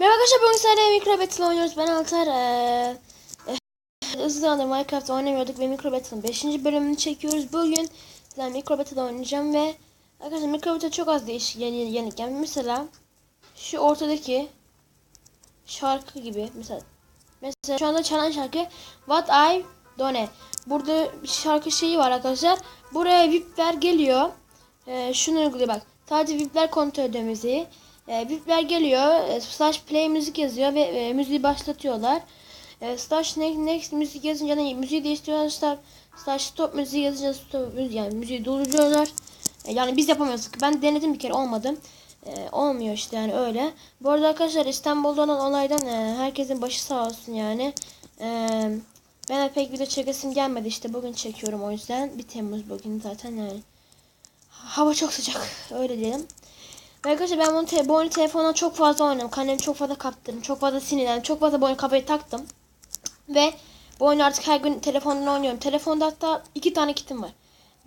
Merhaba arkadaşlar bugün sizlerle Micro Battle oynuyoruz. Ben Altar. Ee, e, uzun Minecraft oynamıyorduk ve Micro Battle'ın 5. bölümünü çekiyoruz. Bugün sizlerle Micro Battle oynayacağım ve arkadaşlar Micro Battle çok az değişik yeni yeni yeni. Yani mesela şu ortadaki şarkı gibi mesela mesela şu anda çalan şarkı What I Done. Burada bir şarkı şeyi var arkadaşlar. Buraya VIP'ler geliyor. Ee, şunu uyguluyor bak. Sadece VIP'ler kontrol ediyor. E, VIP'ler geliyor. E, slash play müzik yazıyor ve e, müziği başlatıyorlar. E, slash next, next müzik yazınca da müziği değiştiriyorlar. Slash, slash stop müziği yazınca stop müziği yani müziği durduruyorlar. E, yani biz yapamıyoruz. Ben denedim bir kere olmadı. E, olmuyor işte yani öyle. Bu arada arkadaşlar İstanbul'da olan olaydan e, herkesin başı sağ olsun yani. E, ben pek video çekesim gelmedi işte bugün çekiyorum o yüzden. 1 Temmuz bugün zaten yani. Hava çok sıcak öyle diyelim. Arkadaşlar ben bunu te bu oyunu telefondan çok fazla oynadım. Kendimi çok fazla kaptırdım. Çok fazla sinirlendim. Çok fazla bu oyunu kafaya taktım. Ve bu oyunu artık her gün telefondan oynuyorum. Telefonda hatta iki tane kitim var.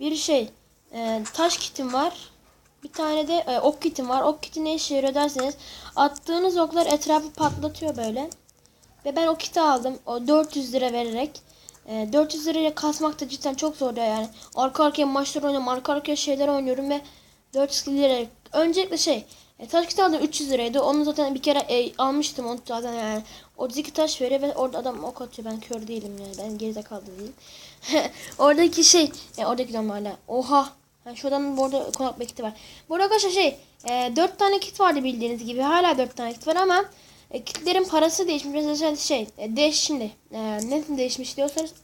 Bir şey e, taş kitim var. Bir tane de e, ok kitim var. Ok kiti ne işe yarıyor derseniz attığınız oklar etrafı patlatıyor böyle. Ve ben o kiti aldım. O 400 lira vererek. E, 400 liraya kasmak da cidden çok zor ya yani. Arka arkaya maçlar oynuyorum. Arka arkaya şeyler oynuyorum ve 400 lira. Öncelikle şey e, taş kiti aldım 300 liraydı. Onu zaten bir kere e, almıştım. Onu zaten yani 32 taş veriyor ve orada adam ok atıyor. Ben kör değilim yani. Ben gerizekalı değilim. oradaki şey e, oradaki normalde. Oha. Yani şu adamın bu arada konak bekti var. Bu arkadaşlar şey e, 4 tane kit vardı bildiğiniz gibi. Hala 4 tane kit var ama e, kitlerin parası değişmiş. Mesela şey e, değiş şimdi. E, ne değişmiş diyorsanız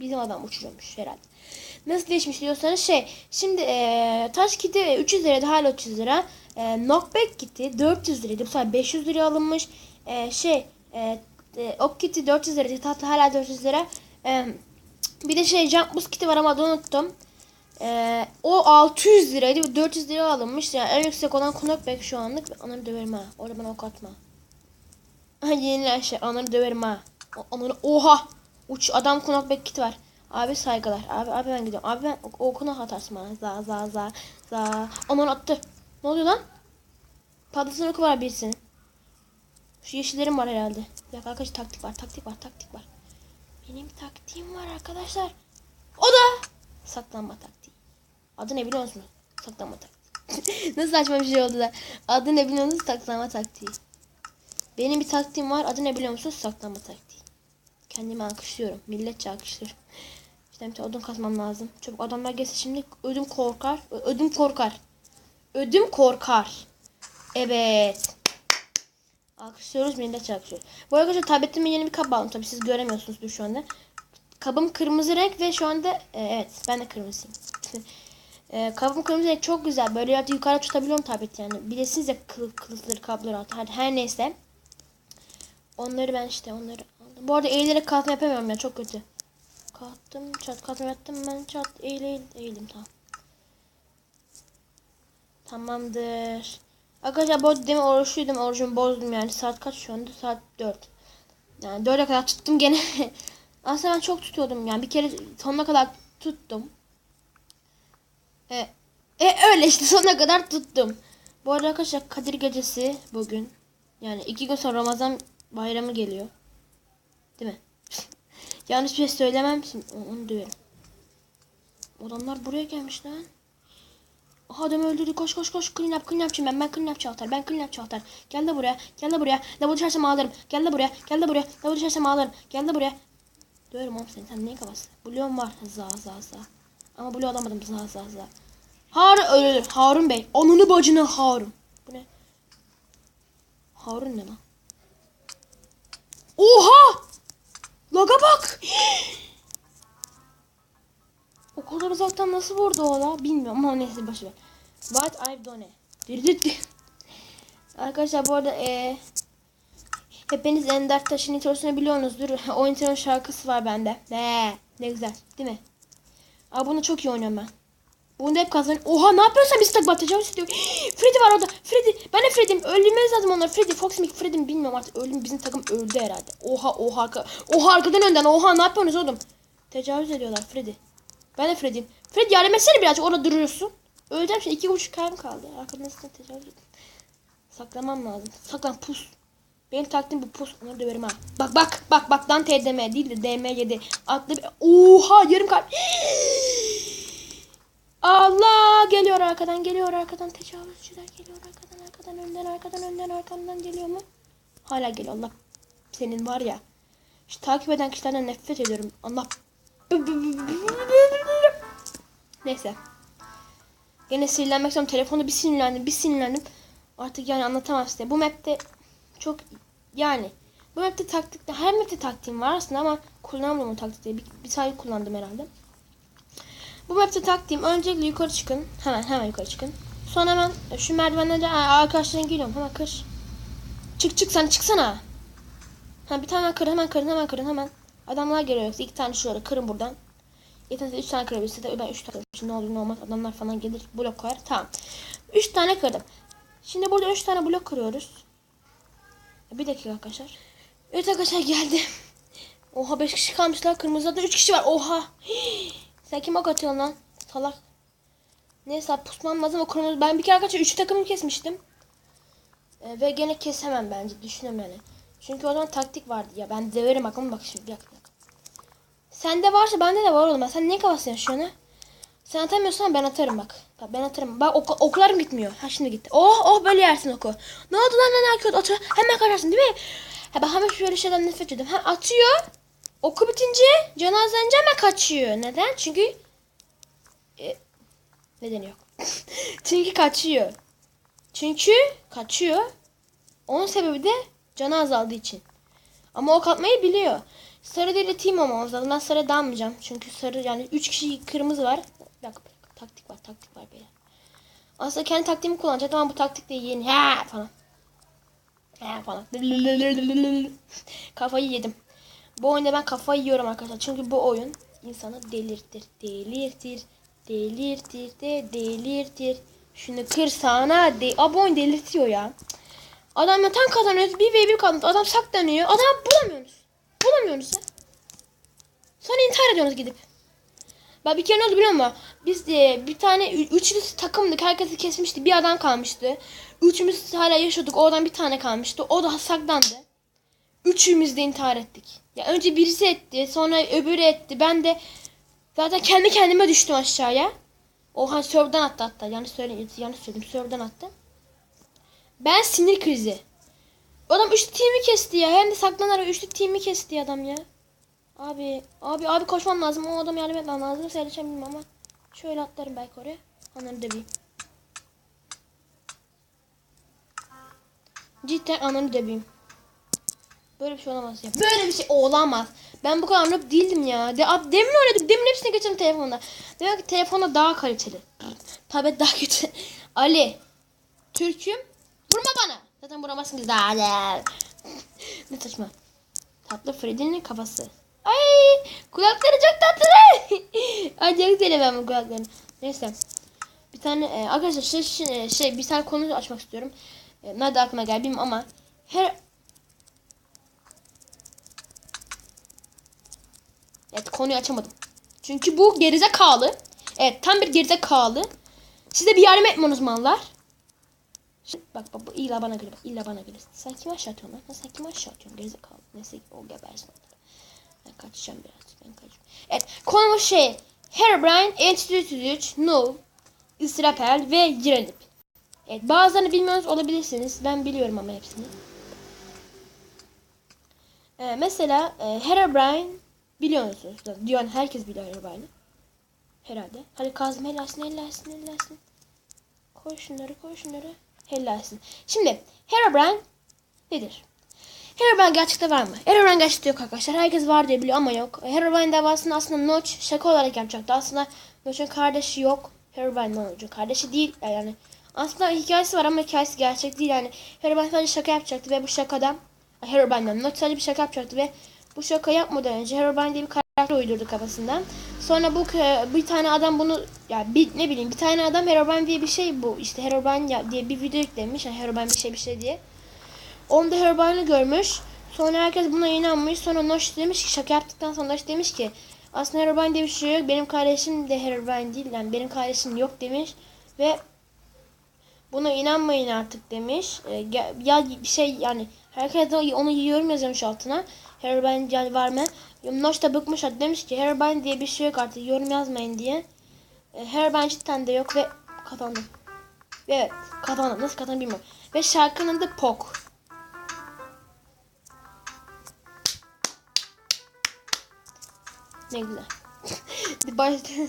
bizim adam uçuruyormuş herhalde. Nasıl değişmiş diyorsanız şey şimdi e, taş kiti 300 liraydı hala 300 lira. E, knockback kiti 400 liraydı. Bu sefer 500 liraya alınmış. E, şey e, ok kiti 400 liraydı. Tatlı hala 400 lira. E, bir de şey jump boost kiti var ama adını unuttum. E, o 600 liraydı. 400 liraya alınmış. Yani en yüksek olan knockback şu anlık. Onları döverim ha. Orada bana ok atma. Yeniler şey. Onları döverim ha. Onları oha. Uç adam knockback kiti var. Abi saygılar. Abi abi ben gidiyorum. Abi ben okuna atarsın bana. Za za za za. Aman attı. Ne oluyor lan? Patlasın oku var birisinin. Şu yeşillerim var herhalde. Bir arkadaşlar taktik var. Taktik var. Taktik var. Benim taktiğim var arkadaşlar. O da saklanma taktiği. Adı ne biliyor musunuz? Saklanma taktiği. Nasıl saçma bir şey oldu da. Adı ne biliyor musunuz? Saklanma taktiği. Benim bir taktiğim var. Adı ne biliyor musunuz? Saklanma taktiği. Kendimi alkışlıyorum. Milletçe alkışlıyorum. İşte tane odun kazmam lazım. Çabuk adamlar gelse şimdi ödüm korkar. Ödüm korkar. Ödüm korkar. Evet. Alkışlıyoruz milletçe alkışlıyoruz. Bu arkadaşlar tabletime yeni bir kap aldım. Tabii siz göremiyorsunuzdur şu anda. Kabım kırmızı renk ve şu anda e, evet ben de kırmızıyım. e, kabım kırmızı renk çok güzel. Böyle ya yukarı tutabiliyorum tablet yani. Bilesiniz ya kıl, kılıfları kabloları altı. Hadi her neyse. Onları ben işte onları aldım. Bu arada eğilerek kalkma yapamıyorum ya çok kötü. Kalktım çat kalktım yattım ben çat eğil eğil eğildim tamam. Tamamdır. Arkadaşlar bu demin oruçluydum orucumu bozdum yani saat kaç şu anda saat 4. Yani 4'e kadar tuttum gene. Aslında ben çok tutuyordum yani bir kere sonuna kadar tuttum. E, e öyle işte sonuna kadar tuttum. Bu arada arkadaşlar Kadir Gecesi bugün. Yani iki gün sonra Ramazan bayramı geliyor. Değil mi? Yanlış bir şey söylemem. Şimdi onu duyarım. Adamlar buraya gelmiş lan. Aha adamı öldürdü. Koş koş koş. Clean up clean up'çıyım ben. Ben clean up çağatar. Ben clean up çağatar. Gel de buraya. Gel de buraya. Level düşersem ağlarım. Gel de buraya. Gel de buraya. Level düşersem ağlarım. Gel de buraya. Döverim oğlum seni. Sen neyin kafası? Blue'um var. Za za za. Ama blue alamadım. Za za za. Harun ölür. Harun Bey. Onunu bacını Harun. Bu ne? Harun ne lan? Oha! Laga bak! o kadar uzaktan nasıl vurdu o la? Bilmiyorum ama neyse boşver. What I've done. Arkadaşlar bu arada e, hepiniz Ender Taş'ın introsunu biliyorsunuzdur. o intronun şarkısı var bende. Ne? Ne güzel değil mi? Aa bunu çok iyi oynuyorum ben. Bunu da hep kazan. Oha ne yapıyorsun biz tak batacağım istiyor. Freddy var orada. Freddy. Ben de Freddy'm. Öldürmeniz lazım onları. Freddy, Fox, Mick, Freddy mi bilmiyorum artık. Öldüm. Bizim takım öldü herhalde. Oha oha. Oha arkadan önden. Oha ne yapıyorsunuz oğlum? Tecavüz ediyorlar Freddy. Ben de Freddy'm. Freddy yardım etsene birazcık orada duruyorsun. Öleceğim şimdi. iki buçuk kalbim kaldı. Arkadan nasıl tecavüz edin. Saklamam lazım. Saklan pus. Benim taktiğim bu pus. Onları döverim ha. Bak bak bak bak Dante DM değil de DM7. Atlı bir... Oha yarım kalp. Allah geliyor arkadan geliyor arkadan tecavüzcüler geliyor arkadan arkadan önden arkadan önden arkamdan geliyor mu? Hala geliyor Allah senin var ya. Şu takip eden kişilerden nefret ediyorum. Allah. Neyse. Gene sinirlenmek istiyorum. Telefonda bir sinirlendim, bir sinirlendim. Artık yani anlatamam size. Bu map'te çok yani bu map'te taktik her map'te taktiğim var aslında ama kullanmadım o taktikleri. Bir, bir tane kullandım herhalde. Bu map'te taktiğim öncelikle yukarı çıkın. Hemen hemen yukarı çıkın. Sonra hemen şu merdivenlere arkadaşların geliyorum. Hemen kır. Çık çık sen çıksana. Ha bir tane kır hemen kırın hemen kırın hemen. Adamlar geliyor yoksa tane şöyle kırın buradan. Yeterse üç tane kırabilirse de ben üç tane kırdım. Şimdi ne olur ne olmaz adamlar falan gelir blok koyar. Tamam. Üç tane kırdım. Şimdi burada üç tane blok kırıyoruz. Bir dakika arkadaşlar. Evet arkadaşlar geldi. Oha 5 kişi kalmışlar. Kırmızıda 3 kişi var. Oha. Sen kim ok atıyorsun lan? Salak. Neyse pusmam lazım o kırmızı. Ben bir kere arkadaşlar 3 takımı kesmiştim. Ee, ve gene kesemem bence. Düşünüyorum yani. Çünkü o zaman taktik vardı ya. Ben döverim ama bak şimdi bir dakika. Sende varsa bende de var oğlum. Sen ne kafası yaşıyorsun ha? Sen atamıyorsan ben atarım bak. Bak ben atarım. Bak ok oklarım gitmiyor. Ha şimdi gitti. Oh oh böyle yersin oku. Ne oldu lan ne akıyor? Atıyor. Hemen kaçarsın değil mi? Ha ben hemen şöyle şeyden nefret ediyorum. Ha atıyor. Oku bitince cenazence hemen kaçıyor. Neden? Çünkü e, nedeni yok. Çünkü kaçıyor. Çünkü kaçıyor. Onun sebebi de canı azaldığı için. Ama ok atmayı biliyor. Sarı değil de team olmamız lazım. Ben sarı dalmayacağım. Çünkü sarı yani 3 kişi kırmızı var. Bir dakika. Taktik var taktik var böyle. Aslında kendi taktiğimi kullanacaktım ama bu taktik de yeni. Ha falan. Ha falan. Kafayı yedim. Bu oyunda ben kafayı yiyorum arkadaşlar. Çünkü bu oyun insanı delirtir. Delirtir. Delirtir de delirtir. Şunu kırsana de. Aa, bu oyun delirtiyor ya. Adamla tam kazanıyoruz. Bir ve bir kaldı. Adam saklanıyor. Adam bulamıyorsunuz. Bulamıyorsunuz ya. Sonra intihar ediyorsunuz gidip. Ben bir kere ne oldu biliyor musun? Biz de bir tane ü- üçlü takımdık. Herkesi kesmişti. Bir adam kalmıştı. Üçümüz hala yaşıyorduk. Oradan bir tane kalmıştı. O da saklandı. Üçümüz de intihar ettik. Ya önce birisi etti. Sonra öbürü etti. Ben de zaten kendi kendime düştüm aşağıya. Oha serverden attı hatta. Yanlış söyledim. Yanlış söyledim. Serverden attı. Ben sinir krizi. Adam üçlü team'i kesti ya. Hem de saklanarak üçlü team'i kesti adam ya. Abi, abi, abi koşmam lazım. O adam yardım etmem lazım. Seyredeceğim ama. Şöyle atlarım belki oraya. Onları döveyim. Cidden ananı döveyim. Böyle bir şey olamaz ya. Böyle bir şey olamaz. Ben bu kadar noob değildim ya. De, abi, demin oynadık. Demin hepsini geçirdim telefonda. Demek ki telefonda daha kaliteli. Tablet daha kötü. Ali. Türk'üm. Vurma bana. Zaten vuramazsın ki ne saçma. Tatlı Freddy'nin kafası. Ay kulakları çok tatlı. Ay çok sevdim bu kulaklarını. Neyse. Bir tane e, arkadaşlar şey, şey, şey bir tane konu açmak istiyorum. E, nerede aklıma geldi bilmiyorum ama her Evet konuyu açamadım. Çünkü bu gerizekalı. Evet tam bir gerizekalı. Size bir yardım mallar. Şimdi bak bak bu illa bana bak illa bana göre. Sen kime aşağı atıyorsun lan? Sen kime aşağı atıyorsun gerizekalı. Neyse o gebersin. Ben kaçacağım biraz. Ben kaçacağım. Evet konumuz şey. Herobrine, N333, Noob, Israpel ve Girenip. Evet bazılarını bilmiyorsunuz olabilirsiniz. Ben biliyorum ama hepsini. Ee, mesela e, Herobrine biliyor musunuz? Diyor herkes biliyor Herobrine'i. Herhalde. Hadi kazma helalsin helalsin helalsin. Koy şunları koy şunları. Helalsin. Şimdi Herobrine nedir? Herobrine gerçekte var mı? Herobrine gerçekte yok arkadaşlar. Herkes var diye biliyor ama yok. Herobrine davasını aslında Notch şaka olarak yapacaktı. Aslında Notch'un kardeşi yok. Herobrine Notch'un kardeşi değil. Yani aslında hikayesi var ama hikayesi gerçek değil. Yani Herobrine sadece şaka yapacaktı ve bu şakada Herobrine'den Notch sadece bir şaka yapacaktı ve bu şaka yapmadan önce Herobrine diye bir karakter uydurdu kafasından. Sonra bu bir tane adam bunu ya bir ne bileyim bir tane adam Herobrine diye bir şey bu işte Herobrine diye bir video yüklemiş. Yani Herobrine bir şey bir şey diye. Onda Herobrine'i görmüş. Sonra herkes buna inanmış. Sonra Nosh demiş ki şaka yaptıktan sonra Nosh demiş ki aslında Herobrine diye bir şey yok. Benim kardeşim de Herobrine değil. Yani benim kardeşim yok demiş. Ve Buna inanmayın artık demiş. E, ge- ya bir şey yani herkes onu yorum yazmış altına. Herobrine gel var mı? Noş da bıkmış demiş ki Herobrine diye bir şey yok artık yorum yazmayın diye. E, Herobrine cidden de yok ve kazandım. Evet kazandım. Nasıl kazandım bilmiyorum. Ve şarkının da Pok. Ne güzel.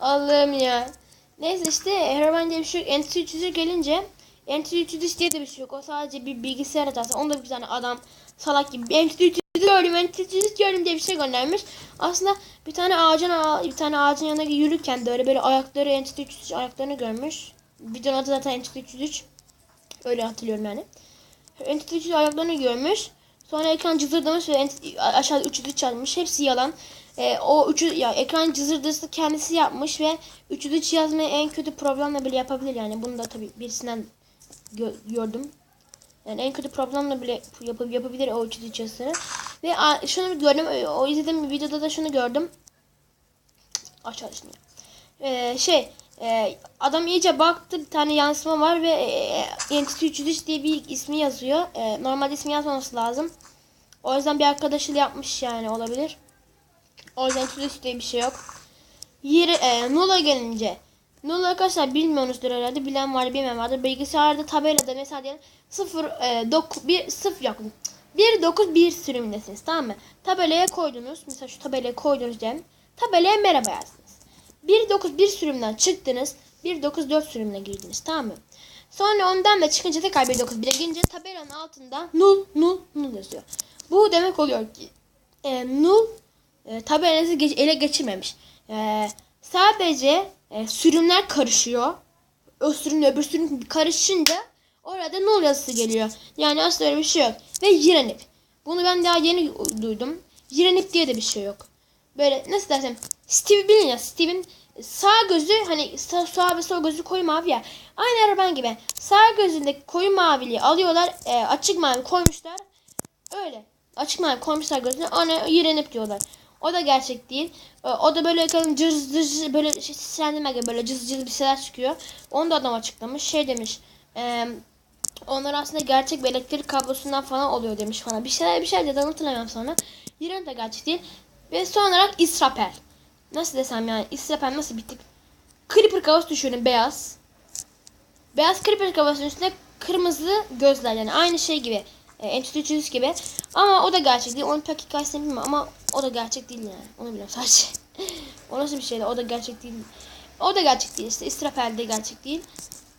Allah'ım ya. Neyse işte Herobrine diye bir şey yok. Entity 300'e gelince Entity 300 diye de bir şey yok. O sadece bir bilgisayar hatası. Onda bir tane adam salak gibi Entity 300 gördüm, 300 gördüm diye bir şey göndermiş. Aslında bir tane ağacın bir tane ağacın yanına yürürken de öyle böyle ayakları Entity 300 ayaklarını görmüş. Videonun adı zaten Entity 303. Öyle hatırlıyorum yani. Entity 300 ayaklarını görmüş. Sonra ekran cızırdamış ve aşağıda 303 çalmış. Hepsi yalan. Ee, o üçü ya ekran cızırdası kendisi yapmış ve 303 yazmayı en kötü programla bile yapabilir yani. Bunu da tabii birisinden gö- gördüm. Yani en kötü programla bile yap yapabilir o 303 yazısını. Ve şunu gördüm. O izlediğim videoda da şunu gördüm. Aşağı şimdi. Ee, şey e, adam iyice baktı bir tane yansıma var ve e, Entity 303 diye bir ismi yazıyor. E, normalde ismi yazmaması lazım. O yüzden bir arkadaşıyla yapmış yani olabilir. O yüzden 303 diye bir şey yok. Yeri, e, Nula gelince. Nula arkadaşlar bilmiyorsunuzdur herhalde. Bilen var bilmeyen vardır. Bilgisayarda tabelada mesela diyelim 0 e, 9 1 0 yok. 1 9 1 sürümündesiniz tamam mı? Tabelaya koydunuz. Mesela şu tabelaya koydunuz diyelim. Tabelaya merhaba yazdınız. 1.9.1 sürümden çıktınız. 1.9.4 sürümüne girdiniz tamam mı? Sonra ondan da çıkınca tekrar 1.9.1'e girince tabelanın altında null null null yazıyor. Bu demek oluyor ki e, null e, tabelanızı geç, ele geçirmemiş. E, sadece e, sürümler karışıyor. O sürümle öbür sürüm karışınca orada null yazısı geliyor. Yani aslında öyle bir şey yok. Ve Jirenip. Bunu ben daha yeni duydum. Jirenip diye de bir şey yok. Böyle nasıl dersem Steve bilin ya Steve'in sağ gözü hani sağ, sağ ve sol gözü koyu mavi ya. Aynı araban gibi. Sağ gözündeki koyu maviliği alıyorlar. E, açık mavi koymuşlar. Öyle. Açık mavi koymuşlar gözüne. Ona iğrenip diyorlar. O da gerçek değil. E, o da böyle ekranın cız cız böyle şey, seslendirme gibi böyle cız cız bir şeyler çıkıyor. Onu da adam açıklamış. Şey demiş. Eee onlar aslında gerçek bir elektrik kablosundan falan oluyor demiş falan. Bir şeyler bir şeyler dedi hatırlamıyorum sonra. Yine de gerçek değil. Ve son olarak İsrapel. Nasıl desem yani İsrapel nasıl bir tip? Creeper kafası düşünün beyaz. Beyaz Creeper kafasının üstünde kırmızı gözler yani aynı şey gibi. E, Entity 300 gibi. Ama o da gerçek değil. Onun pek hikayesini bilmiyorum ama o da gerçek değil yani. Onu biliyorum sadece. o nasıl bir şeydi? O da gerçek değil. O da gerçek değil işte. İsrapel de gerçek değil.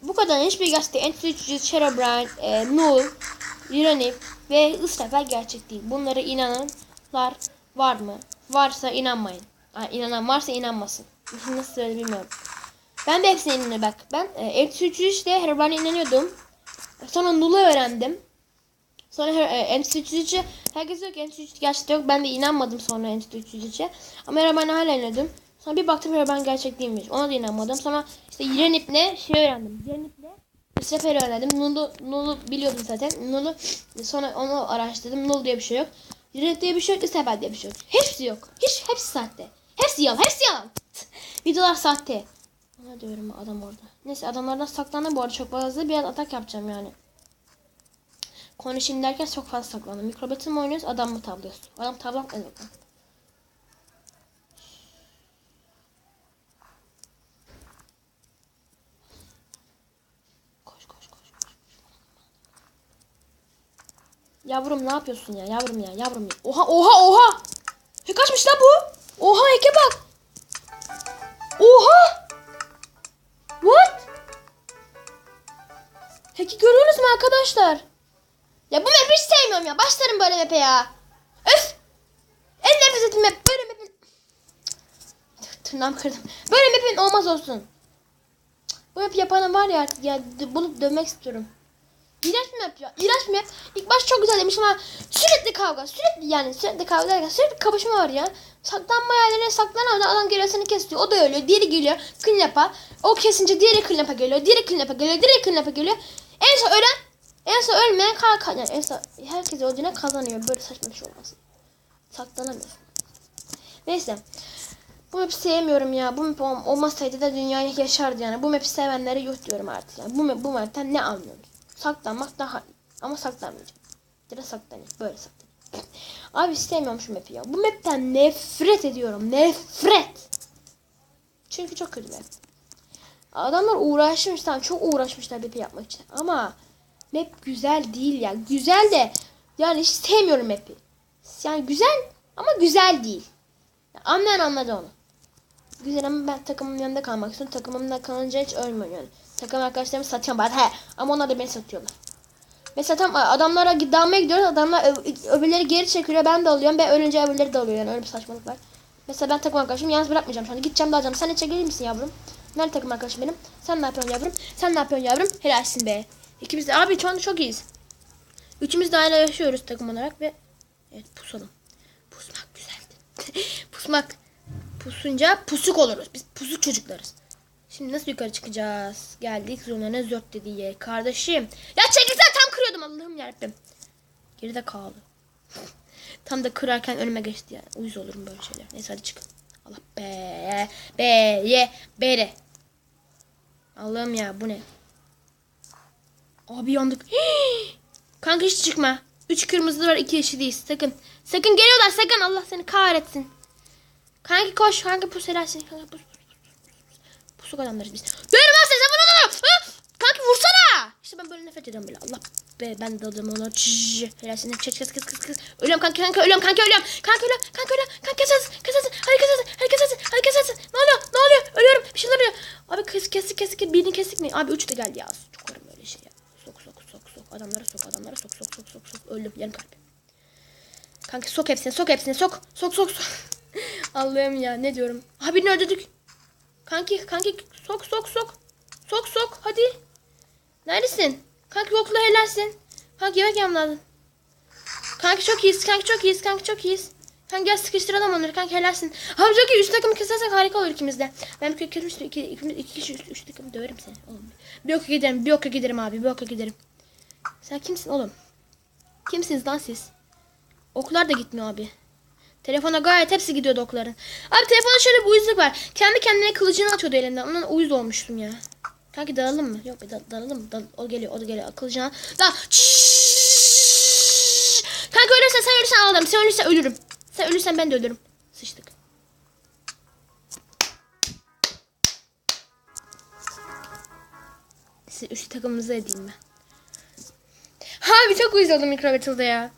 Bu kadar hiçbir değil. Entity 300, Herobrine, e, Null, Uranip ve İsrapel gerçek değil. Bunlara inananlar var mı? Varsa inanmayın. Yani inanan varsa inanmasın. Nasıl söyledi bilmiyorum. Ben de hepsine inanıyorum bak. Ben e, Entity 300 ile Herobrine'e inanıyordum. Sonra Null'u öğrendim. Sonra her, e, Entity 303'e herkes diyor ki Entity 303 gerçekten yok. Ben de inanmadım sonra Entity 303'e. Ama Herobrine'e hala inanıyordum. Sonra bir baktım Herobrine gerçek değilmiş. Ona da inanmadım. Sonra işte Yenip'le şey öğrendim. Yenip'le bir sefer öğrendim. Null'u, Null'u biliyordum zaten. Null'u sonra onu araştırdım. Null diye bir şey yok. Yenip diye bir şey yok. İstihbar diye bir şey yok. Hepsi yok. Hiç hepsi sahte. Hepsi yalan. Hepsi yalan. Videolar sahte. Ne diyorum adam orada. Neyse adamlardan saklandım bu arada çok fazla. Biraz atak yapacağım yani. Konuşayım derken çok fazla saklandım. Mikrobetim mi oynuyoruz adam mı tavlıyoruz? Adam tavlak ne demek? Koş koş koş koş. Yavrum ne yapıyorsun ya? Yavrum ya, yavrum ya. Oha oha oha. He kaçmış lan bu? Oha eke bak. Oha. What? Hack'i görüyorsunuz mu arkadaşlar? Ya bu map'i hiç sevmiyorum ya. Başlarım böyle map'e ya. Öf. En nefret ettiğim map. Böyle map'in... Tırnağımı kırdım. Böyle map'in olmaz olsun. Bu map yapanı var ya artık ya. Bunu dövmek istiyorum. İğrenç map ya. İğrenç map. İlk baş çok güzel demiş ama sürekli kavga. Sürekli yani sürekli kavga derken sürekli kapışma var ya. Saklanma yerlerine saklanan adam geliyor seni kesiyor. O da ölüyor. Diğeri geliyor. Klinapa. O kesince diğeri klinapa geliyor. Diğeri klinapa geliyor. Diğeri klinapa geliyor. En son ölen en son ölmeyen kalkan. Yani en son herkes öldüğüne kazanıyor. Böyle saçma bir şey olmasın. Saklanamıyorsun. Neyse. Bu map'i sevmiyorum ya. Bu map ol- olmasaydı da dünya yaşardı yani. Bu map'i sevenlere yuh diyorum artık. Yani. Bu, map, bu map'ten ne anlıyorsunuz? Saklanmak daha iyi. Ama saklanmayacağım. Direkt saklanayım. Böyle saklanayım. Abi istemiyorum şu map'i ya. Bu map'ten nefret ediyorum. Nefret. Çünkü çok kötü map. Adamlar uğraşmış tamam çok uğraşmışlar map'i yapmak için. Ama map güzel değil ya. Güzel de yani hiç sevmiyorum map'i. Yani güzel ama güzel değil. Anlayan anladı onu. Güzel ama ben takımımın yanında kalmak istiyorum. Takımımda kalınca hiç ölmüyorum yani. Takım arkadaşlarımı satıyorum bari. He. Ama onlar da beni satıyorlar. Mesela tam adamlara dalmaya gidiyoruz. Adamlar öbürleri geri çekiliyor. Ben de alıyorum. Ben ölünce öbürleri de alıyor. Yani öyle bir saçmalık var. Mesela ben takım arkadaşımı yalnız bırakmayacağım anda. Gideceğim dalacağım. Sen içe gelir misin yavrum? Nerede takım arkadaşım benim? Sen ne yapıyorsun yavrum? Sen ne yapıyorsun yavrum? Helalsin be. İkimiz de abi şu çok iyiyiz. Üçümüz de hala yaşıyoruz takım olarak ve evet pusalım. Pusmak güzeldi. Pusmak. Pusunca pusuk oluruz. Biz pusuk çocuklarız. Şimdi nasıl yukarı çıkacağız? Geldik zonana zört dediği yer. Kardeşim. Ya çekilsen tam kırıyordum Allah'ım yarabbim. Geride kaldı. tam da kırarken önüme geçti yani. Uyuz olurum böyle şeyler. Neyse hadi çıkın. Allah be. Be ye. Bere. Allah'ım ya bu ne? Abi yandık. Kanka hiç çıkma. Üç kırmızı var iki yeşiliyiz. Sakın. Sakın geliyorlar sakın. Allah seni kahretsin. Kanki koş. Kanka pus pus pus pus. Pus. Pusuk adamlarız biz. Dönüm lan sen bunu bunu. Kanki vursana. İşte ben böyle nefret ediyorum böyle. Allah be ben de adamı ona. Çiş. Helalsin. Çek kız kız kız kız. Ölüyorum kanka kanka ölüyorum kanka ölüyorum. Kanka ölüyorum. Kanka ölüyorum. Kanka kesersin. Kesersin. Hadi kesersin. Hadi kesersin. Hadi kesersin. Ne oluyor? Ne oluyor? Ölüyorum. Bir şeyler oluyor. Abi kes kesik kesik. Birini kesik mi? Abi üç de geldi ya. Çok varım böyle şey ya. Sok sok sok sok. Adamlara sok adamlara sok sok sok sok sok. Öldüm yarım kalp. Kanka sok hepsini sok hepsini sok. Sok sok sok. Allah'ım ya ne diyorum. Ha birini öldürdük. Kanki kanki sok sok sok. Sok sok hadi. Neredesin? Kanki yokla helalsin. Kanki yemek lazım. Kanki çok iyiyiz. Kanki çok iyiyiz. Kanki çok iyiyiz. Kanki gel sıkıştıralım onları. Kanki helalsin. Abi çok iyi. Üst takımı kesersek harika olur ikimiz de. Ben bir kere üst, iki, ikimiz, iki kişi üst, üst takımı döverim seni. Oğlum. Bir oka giderim. Bir oka giderim abi. Bir oka giderim. Sen kimsin oğlum? Kimsiniz lan siz? Oklar da gitmiyor abi. Telefona gayet hepsi gidiyordu okların. Abi telefonda şöyle bir uyuzluk var. Kendi kendine kılıcını atıyordu elinden. Ondan uyuz olmuştum ya. Kanki dalalım mı? Yok da, dalalım mı? Dal- o geliyor, o da geliyor. Kılıcına. Da. Kanka ölürsen sen ölürsen ağlarım. Sen ölürsen ölürüm. Sen ölürsen ben de ölürüm. Sıçtık. Size üçlü takımımızı edeyim ben. Abi çok uyuz oldum Micro Battle'da ya.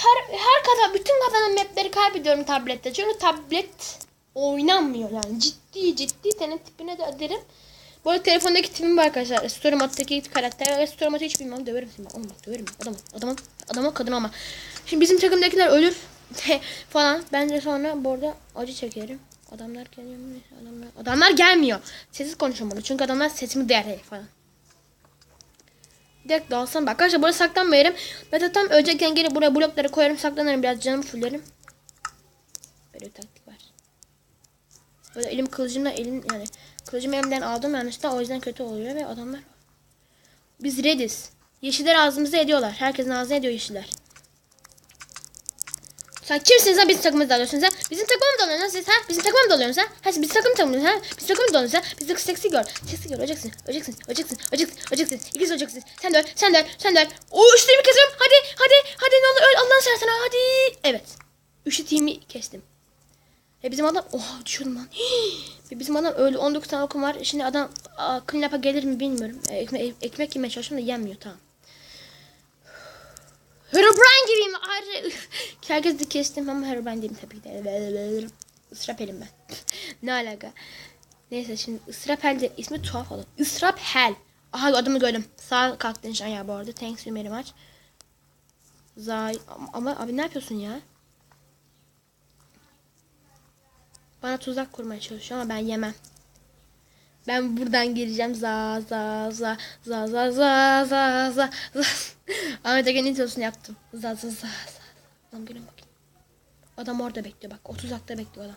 Her, her kata, bütün katanın mapleri kaybediyorum tablette. Çünkü tablet oynanmıyor yani. Ciddi ciddi senin tipine de derim. Bu arada telefondaki tipim var arkadaşlar. Story moddaki karakter. ve hiç bilmem. Döverim seni. Oğlum bak döverim. Adamı, adamı, adamı kadın ama. Şimdi bizim takımdakiler ölür falan. Ben de sonra bu arada acı çekerim. Adamlar geliyor mu? Adamlar, adamlar gelmiyor. Sessiz konuşamalı. Çünkü adamlar sesimi duyar falan. Direkt dalsam bak. Arkadaşlar buraya saklanmayarım. De tam ölecekken gelip buraya blokları koyarım. Saklanırım biraz canımı fullerim. Böyle bir taktik var. Böyle elim kılıcımla elim yani kılıcımı elimden aldım yanlışlıkla o yüzden kötü oluyor ve adamlar biz rediz. Yeşiller ağzımıza ediyorlar. Herkesin ağzına ediyor yeşiller. Sen kimsiniz ha bizim takımımızda alıyorsunuz ha? Bizim takıma mı dalıyorsun ha siz ha? Bizim takıma mı dalıyorsunuz ha? Ha siz bizim takım takımınız ha? Bizim takıma mı dalıyorsunuz ha? Bizi seksi gör. Seksi gör. Öleceksin. Öleceksin. Öleceksin. Öleceksin. Öleceksin. İkisi öleceksiniz. Sen de öl. Sen de öl. Sen de öl. O üçlüğümü kesiyorum. Hadi. Hadi. Hadi ne olur öl. Allah'ın seversen ha. Hadi. Evet. Üçlü team'i kestim. Ve bizim adam oha düşürdüm lan. Ve bizim adam öldü. 19 tane okum var. Şimdi adam clean up'a gelir mi bilmiyorum. E, ekmek, ekmek yemeye çalışıyorum da yenmiyor tamam. Herobrine gibiyim. Ayrı. Herkes de kestim ama Herobrine değilim tabii ki de. Israpel'im ben. ne alaka? Neyse şimdi Israpel de ismi tuhaf oldu. Israpel. Aha adımı gördüm. Sağ kalktı nişan ya bu arada. Thanks you very much. Zay ama abi ne yapıyorsun ya? Bana tuzak kurmaya çalışıyor ama ben yemem. Ben buradan gireceğim za za za za za za za za za. Ahmet Egen introsunu yaptım. Za za za za. Lan gelin bakayım. Adam orada bekliyor bak. O tuzakta bekliyor adam.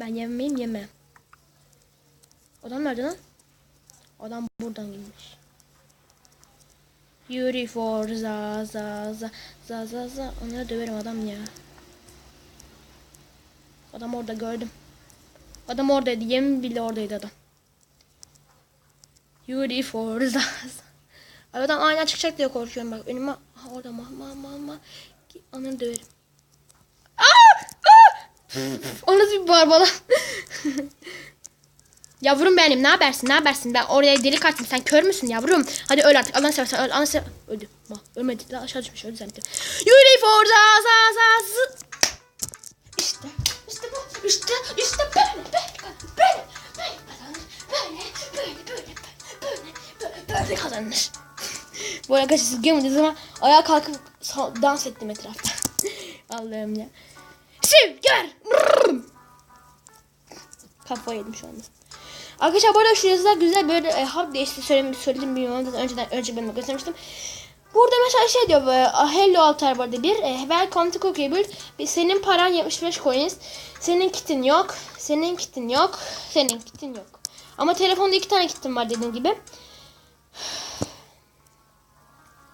Ben yemeyeyim yemem. Adam nerede lan? Adam buradan girmiş. Yuri for za za za za za za. Onları döverim adam ya. Adam orada gördüm. Adam oradaydı. Yemin bile oradaydı adam. Yuri Forza. Ay adam aynen çıkacak diye korkuyorum bak. Önüme Aha, orada ma ma ma ma. Ananı döverim. Aa! Aa! o nasıl bir barba lan? Yavrum benim ne habersin ne habersin ben oraya delik açtım sen kör müsün yavrum hadi öl artık Allah'ını seversen öl Allah'ını sever öldü bak ölmedi daha aşağı düşmüş öldü zannettim Yuri Forza za za zı İşte işte bu işte işte böyle böyle böyle böyle böyle böyle böyle kazanır. Bu arada arkadaşlar siz görmediniz ama ayağa kalkıp dans ettim etrafta. Allah'ım ya. Sünger! Kafayı yedim şu anda. Arkadaşlar bu arada şu yazılar güzel. Böyle e, harf değişti söyledim, söyledim bilmiyorum. Zaten önceden önce ben göstermiştim. Burada mesela şey diyor böyle "Ah, Hello Altar burada bir e, Welcome to Cookie Build Senin paran 75 coins. Senin kitin yok. Senin kitin yok. Senin kitin yok. Ama telefonda iki tane kitim var dediğim gibi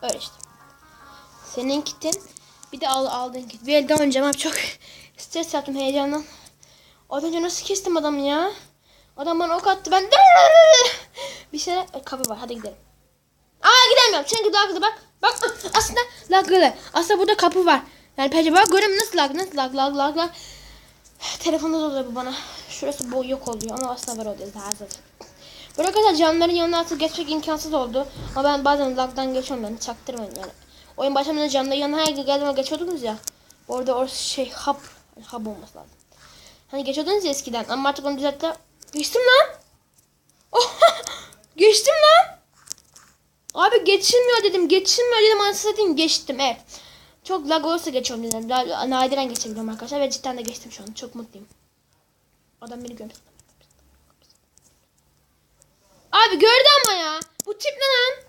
Öyle işte Senin kitin Bir de al, aldığın kit Bir elde oynayacağım abi çok Stres yaptım heyecandan Az önce nasıl kestim adamı ya Adam bana ok attı ben bir şey kapı var hadi gidelim. Aa gidemiyorum çünkü laglı bak. Bak aslında laglı. Aslında burada kapı var. Yani peki bak görüyorum nasıl lag nasıl lag lag lag lag. Telefonda da oluyor bu bana. Şurası bu yok oluyor ama aslında var oluyor daha zaten. Böyle kadar canların yanına artık geçmek imkansız oldu. Ama ben bazen lagdan geçiyorum yani çaktırmayın yani. Oyun başlamadan canların yanına her geldiğime geçiyordunuz ya. Orada o şey hap hap olması lazım. Hani geçiyordunuz ya eskiden ama artık onu düzelttiler. Geçtim lan. Oha! Geçtim lan. Abi geçilmiyor dedim. Geçilmiyor dedim. Anasını satayım geçtim. Evet. Çok lag olursa geçiyorum dedim. Nadiren geçebiliyorum arkadaşlar. Ve cidden de geçtim şu an. Çok mutluyum. Adam beni görmüş. Abi gördü ama ya. Bu tip ne lan?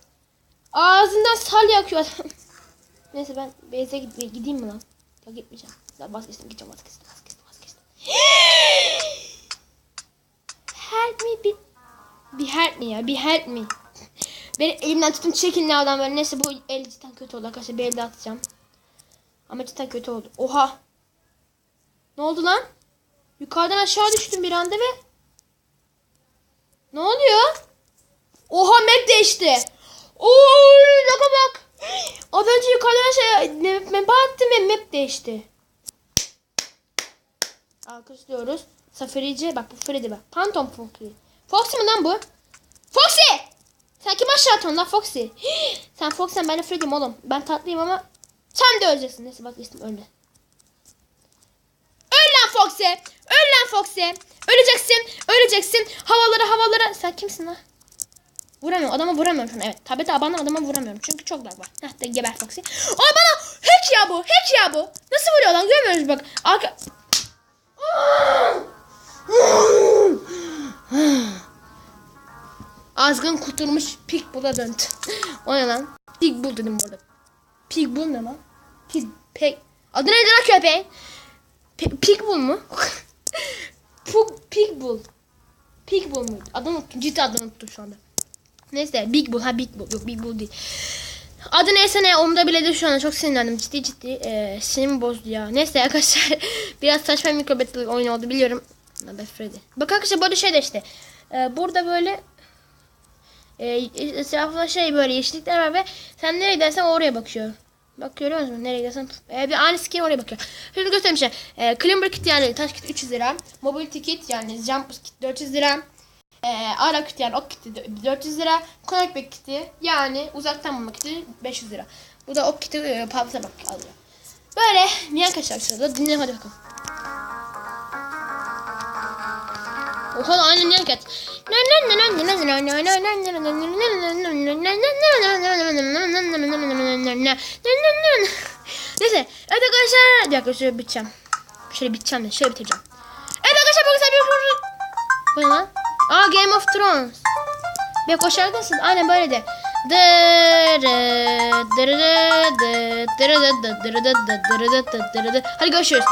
Ağzından sal yakıyor adam. Neyse ben Beyze gideyim mi lan? Ya gitmeyeceğim. Ya vazgeçtim gideceğim vazgeçtim vazgeçtim vazgeçtim. help me bir bir help me ya bir help me. Beni elimden tutun çekin ne adam böyle neyse bu el cidden kötü oldu arkadaşlar bir elde atacağım. Ama cidden kötü oldu. Oha. Ne oldu lan? Yukarıdan aşağı düştüm bir anda ve ne oluyor? Oha map değişti. Oy laka bak. Az önce yukarıdan aşağıya map attım ve map değişti. Alkışlıyoruz. Safirici bak bu Freddy bak. Phantom Foxy. Foxy mi lan bu? Foxy! Sen kim aşağı atıyorsun lan Foxy? sen Foxy'sen ben Freddy'm oğlum. Ben tatlıyım ama sen de öleceksin. Neyse bak istim ölme. Öl lan Foxy! Öl lan Foxy! Öleceksin! Öleceksin! Havalara havalara! Sen kimsin lan? Vuramıyorum. Adama vuramıyorum şu an. Evet. Tabii tabanla adama vuramıyorum. Çünkü çok lag var. Heh de geber Foxy. Aa bana hack ya bu. Hack ya bu. Nasıl vuruyor lan? Görmüyoruz bak. Arka... Azgın kuturmuş Pigbull'a döndü. o ne lan? Pigbull dedim burada. Pigbull ne lan? Pig, pig. Adı neydi lan köpeğin? Pe- Pigbull mu? Pug, Pigbull. Pigbull muydu? Adını unuttum. Ciddi adını unuttum şu anda. Neyse Big Bull. Ha Big Bull. Yok Big Bull değil. Adı neyse ne onda bile de şu anda çok sinirlendim. Ciddi ciddi e, sinirimi bozdu ya. Neyse arkadaşlar biraz saçma battle oyun oldu biliyorum. Naber Freddy. Bak arkadaşlar böyle şey de işte. E, burada böyle e, etrafında şey böyle yeşillikler var ve sen nereye gidersen oraya bakıyor. Bak görüyor musun? Nereye gidersen e, bir ani skin oraya bakıyor. Şimdi göstermişler. E, Climber kit yani taş kit 300 lira. Mobility kit yani jump kit 400 lira. E, ara kit yani ok kiti 400 lira. Connect back kiti yani uzaktan bulma kiti 500 lira. Bu da ok kiti e, pahalısa bak alıyor. Böyle niye arkadaşlar sırada dinleyelim hadi bakalım. Oha aynı niye kat. Neyse. Evet arkadaşlar. Bir dakika şöyle biteceğim. Şöyle biteceğim de. Şöyle bitireceğim. Evet arkadaşlar bugün bir Bu ne lan? Aa Game of Thrones. Bir koşarkısın. Aynen böyle de. Hadi görüşürüz.